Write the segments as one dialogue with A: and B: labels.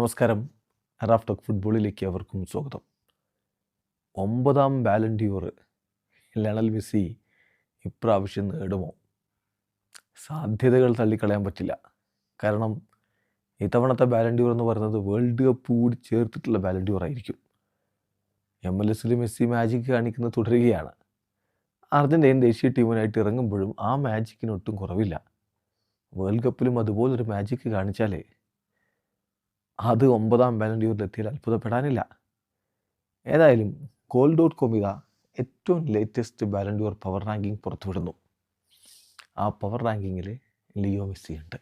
A: നമസ്കാരം. Raf talk ഫുട്ബോളിലേക്ക് അവർക്കും സ്വാഗതം. ഒമ്പതാം ബാലൻഡിയോർ ലണൽ മെസ്സി ഇപ്രാവശ്യം നേടുമോ? സാധ്യതകൾ തള്ളിക്കളയാൻ പറ്റില്ല. കാരണം ഇത്തവണത്തെ ബാലൻഡിയോർ എന്ന് പറയുന്നത് വേൾഡ് കപ്പ് കൂടി ചേർത്തിട്ടുള്ള ബാലൻഡിയോർ ആയിരിക്കും. എം എൽ എസിൽ മെസ്സി മാജിക് കാണിക്കുന്നത് തുടരുകയാണ്. അർജന്റീൻ ദേശീയ ടീമിനായിട്ട് ഇറങ്ങുമ്പോഴും ആ മാജിക്കിന് ഒട്ടും കുറവില്ല. വേൾഡ് കപ്പിലും അതുപോലൊരു മാജിക്ക് കാണിച്ചാലേ അത് ഒമ്പതാം ബാലൻഡ്യൂറിൽ എത്തിയാൽ അത്ഭുതപ്പെടാനില്ല. ഏതായാലും ഗോൾ ഡോട്ട് കോം ഏറ്റവും latest Ballon d'Or power ranking പുറത്തുവിടുന്നു. ആ പവർ റാങ്കിങ്ങിൽ ലിയോ മെസ്സി ഉണ്ട്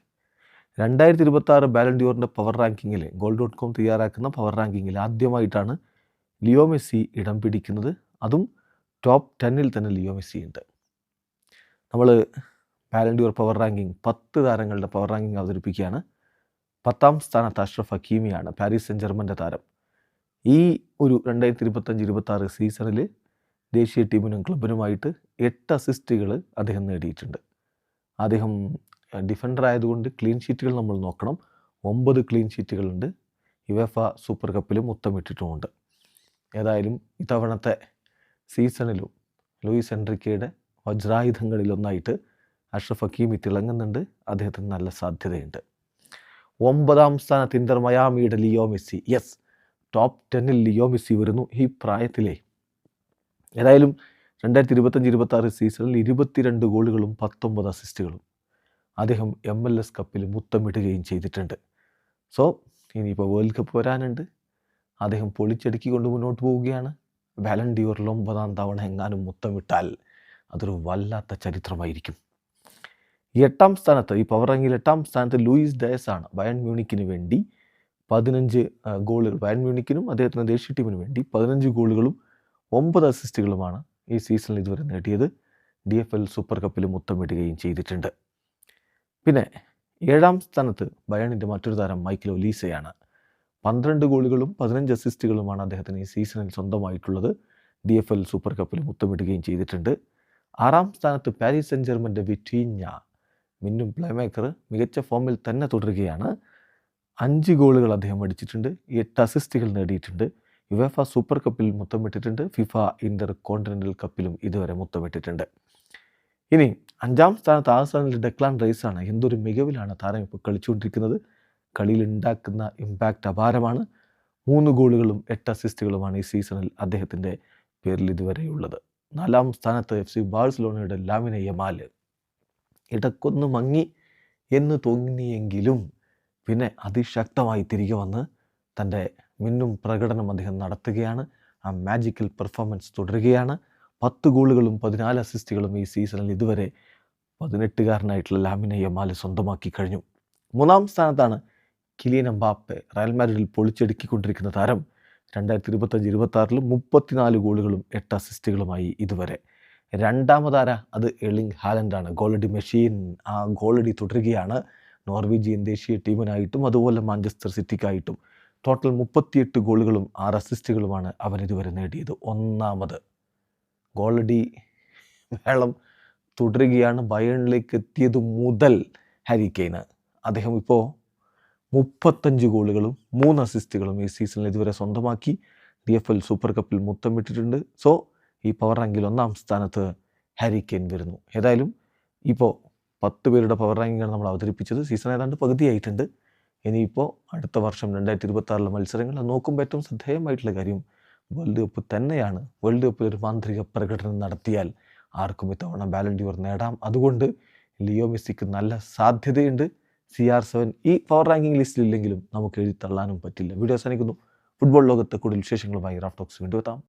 A: രണ്ടായിരത്തി ഇരുപത്തി ആറ് ബാലൻഡ്യൂറിന്റെ പവർ റാങ്കിങ്ങിൽ ഗോൾ ഡോട്ട് കോം തയ്യാറാക്കുന്ന പവർ റാങ്കിങ്ങിൽ ആദ്യമായിട്ടാണ് ലിയോ മെസ്സി ഇടം പിടിക്കുന്നത്. അതും ടോപ്പ് ടെന്നിൽ തന്നെ ലിയോ മെസ്സി ഉണ്ട് നമ്മൾ ബാലൻഡ്യൂർ പവർ റാങ്കിങ് പത്ത് താരങ്ങളുടെ പവർ റാങ്കിങ് അവതരിപ്പിക്കുകയാണ്. പത്താം സ്ഥാനത്ത് അഷ്റഫ് ഹക്കീമിയാണ് പാരീസ് സെൻ ജർമ്മന്റെ താരം. ഈ ഒരു രണ്ടായിരത്തി ഇരുപത്തഞ്ച് ഇരുപത്തി ആറ് സീസണിൽ ദേശീയ ടീമിനും ക്ലബിനുമായിട്ട് എട്ട് അസിസ്റ്റുകൾ അദ്ദേഹം നേടിയിട്ടുണ്ട്. അദ്ദേഹം ഡിഫൻഡർ ആയതുകൊണ്ട് ക്ലീൻ ഷീറ്റുകൾ നമ്മൾ നോക്കണം. ഒമ്പത് ക്ലീൻ ഷീറ്റുകളുണ്ട് യുവേഫ സൂപ്പർ കപ്പിലും മുത്തമിട്ടിട്ടുമുണ്ട് ഏതായാലും ഇത്തവണത്തെ സീസണിലും ലൂയിസ് എൻട്രിക്കയുടെ വജ്രായുധങ്ങളിലൊന്നായിട്ട് അഷ്റഫ് ഹക്കീമി തിളങ്ങുന്നുണ്ട്. അദ്ദേഹത്തിന് നല്ല സാധ്യതയുണ്ട്. ഒമ്പതാം സ്ഥാനത്ത് ഇന്റർ മയാമിയുടെ ലിയോ മെസ്സി. യെസ് ടോപ്പ് ടെന്നിൽ ലിയോ മെസ്സി വരുന്നു ഈ പ്രായത്തിലെ. ഏതായാലും രണ്ടായിരത്തി ഇരുപത്തഞ്ച് ഇരുപത്തി ആറ് സീസണിൽ ഇരുപത്തിരണ്ട് ഗോളുകളും പത്തൊമ്പത് അസിസ്റ്റുകളും അദ്ദേഹം എം എൽ എസ് കപ്പിൽ മുത്തമിടുകയും ചെയ്തിട്ടുണ്ട്. സോ ഇനിയിപ്പോൾ വേൾഡ് കപ്പ് വരാനുണ്ട്. അദ്ദേഹം പൊളിച്ചടുക്കിക്കൊണ്ട് മുന്നോട്ട് പോവുകയാണ്. വാലണ്ടിയോറിൽ ഒമ്പതാം തവണ എങ്ങാനും മുത്തമിട്ടാൽ അതൊരു വല്ലാത്ത ചരിത്രമായിരിക്കും. എട്ടാം സ്ഥാനത്ത് ഈ പവർ റാങ്കിൽ എട്ടാം സ്ഥാനത്ത് ലൂയിസ് ഡയസ് ആണ്. ബയൺ മ്യൂണിക്കിന് വേണ്ടി പതിനഞ്ച് ഗോളുകൾ. ബയൺ മ്യൂണിക്കിനും അദ്ദേഹത്തിന്റെ ദേശീയ ടീമിന് വേണ്ടി പതിനഞ്ച് ഗോളുകളും ഒമ്പത് അസിസ്റ്റുകളുമാണ് ഈ സീസണിൽ ഇതുവരെ നേടിയത്. ഡി എഫ് എൽ സൂപ്പർ കപ്പിൽ മുത്തമിടുകയും ചെയ്തിട്ടുണ്ട്. പിന്നെ ഏഴാം സ്ഥാനത്ത് ബയണിന്റെ മറ്റൊരു താരം മൈക്കിൾ ഒലീസയാണ്. പന്ത്രണ്ട് ഗോളുകളും പതിനഞ്ച് അസിസ്റ്റുകളുമാണ് അദ്ദേഹത്തിന് ഈ സീസണിൽ സ്വന്തമായിട്ടുള്ളത്. ഡി എഫ് എൽ സൂപ്പർ കപ്പിൽ മുത്തമിടുകയും ചെയ്തിട്ടുണ്ട്. ആറാം സ്ഥാനത്ത് പാരീസ് സെൻ ജർമ്മന്റെ വിറ്റീഞ്ഞ മിന്നും പ്ലേ മേക്കർ മികച്ച ഫോമിൽ തന്നെ തുടരുകയാണ്. അഞ്ച് ഗോളുകൾ അദ്ദേഹം അടിച്ചിട്ടുണ്ട് എട്ട് അസിസ്റ്റുകൾ നേടിയിട്ടുണ്ട്. യുവേഫ സൂപ്പർ കപ്പിൽ മുത്തമിട്ടിട്ടുണ്ട് ഫിഫ ഇന്റർ കോണ്ടിനെന്റൽ കപ്പിലും ഇതുവരെ മുത്തമിട്ടിട്ടുണ്ട്. ഇനി അഞ്ചാം സ്ഥാനത്ത് ആ സ്ഥാനത്തിൽ ഡെക്ലാൻ റൈസാണ് എന്തൊരു മികവിലാണ് താരം ഇപ്പോൾ കളിച്ചുകൊണ്ടിരിക്കുന്നത്. കളിയിൽ ഉണ്ടാക്കുന്ന ഇമ്പാക്റ്റ് അപാരമാണ്. മൂന്ന് ഗോളുകളും എട്ട് അസിസ്റ്റുകളുമാണ് ഈ സീസണിൽ അദ്ദേഹത്തിന്റെ പേരിൽ ഇതുവരെയുള്ളത്. നാലാം സ്ഥാനത്ത് എഫ് സി ബാഴ്സലോണയുടെ ലാമിന യമാൽ ഇടക്കൊന്ന് മങ്ങി എന്ന് തോന്നിയെങ്കിലും പിന്നെ അതിശക്തമായി തിരികെ വന്ന് തന്റെ മിന്നും പ്രകടനം അദ്ദേഹം നടത്തുകയാണ്. ആ മാജിക്കൽ പെർഫോമൻസ് തുടരുകയാണ്. പത്ത് ഗോളുകളും പതിനാല് അസിസ്റ്റുകളും ഈ സീസണിൽ ഇതുവരെ പതിനെട്ടുകാരനായിട്ടുള്ള ലാമിന യമാൽ സ്വന്തമാക്കി കഴിഞ്ഞു. മൂന്നാം സ്ഥാനത്താണ് കിലിയൻ എംബാപ്പെ റയൽ മാഡ്രിഡിൽ പൊളിച്ചടുക്കിക്കൊണ്ടിരിക്കുന്ന താരം. രണ്ടായിരത്തി ഇരുപത്തഞ്ച് ഇരുപത്തി ആറിൽ മുപ്പത്തിനാല് ഗോളുകളും എട്ട് അസിസ്റ്റുകളുമായി ഇതുവരെ. രണ്ടാമതാര? അത് എളിങ് ഹാലൻഡാണ്. ഗോളടി മെഷീൻ ആ ഗോളടി തുടരുകയാണ്. നോർവീജിയൻ ദേശീയ ടീമിനായിട്ടും അതുപോലെ മാഞ്ചസ്റ്റർ സിറ്റിക്കായിട്ടും. ടോട്ടൽ മുപ്പത്തിയെട്ട് ഗോളുകളും ആറ് അസിസ്റ്റുകളുമാണ് അവൻ ഇതുവരെ നേടിയത്. ഒന്നാമത് ഗോളടി വേളം തുടരുകയാണ്. ബയണിലേക്ക് എത്തിയത് മുതൽ ഹാരി കെയ്ന്. അദ്ദേഹം ഇപ്പോൾ മുപ്പത്തഞ്ച് ഗോളുകളും മൂന്ന് അസിസ്റ്റുകളും ഈ സീസണിൽ ഇതുവരെ സ്വന്തമാക്കി. ഡി എഫ് എൽ സൂപ്പർ കപ്പിൽ മുത്തമിട്ടിട്ടുണ്ട്. സോ ഈ പവർ റാങ്കിൽ ഒന്നാം സ്ഥാനത്ത് ഹാരി കെയിൻ വരുന്നു. ഏതായാലും ഇപ്പോൾ പത്ത് പേരുടെ പവർ റാങ്കിങ്ങാണ് നമ്മൾ അവതരിപ്പിച്ചത് സീസൺ ഏതാണ്ട് പകുതിയായിട്ടുണ്ട്. ഇനിയിപ്പോൾ അടുത്ത വർഷം രണ്ടായിരത്തി ഇരുപത്തി മത്സരങ്ങൾ അത് നോക്കുമ്പോൾ ഏറ്റവും ശ്രദ്ധേയമായിട്ടുള്ള കാര്യം വേൾഡ് കപ്പ് തന്നെയാണ്. വേൾഡ് കപ്പിൽ ഒരു മാന്ത്രിക പ്രകടനം നടത്തിയാൽ ആർക്കും ഇത്തവണ ബാലൻഡ്യൂർ നേടാം. അതുകൊണ്ട് ലിയോ മെസ്സിക്ക് നല്ല സാധ്യതയുണ്ട്. സി ആർ സെവൻ ഈ പവർ റാങ്കിങ് ലിസ്റ്റിലില്ലെങ്കിലും നമുക്ക് എഴുതി തള്ളാനും പറ്റില്ല. വീഡിയോ അവസാനിക്കുന്നു. ഫുട്ബോൾ ലോകത്തെ കൂടുതൽ വിശേഷങ്ങളുമായി റാഫ്റ്റോക്സ് വീണ്ടും എത്താം.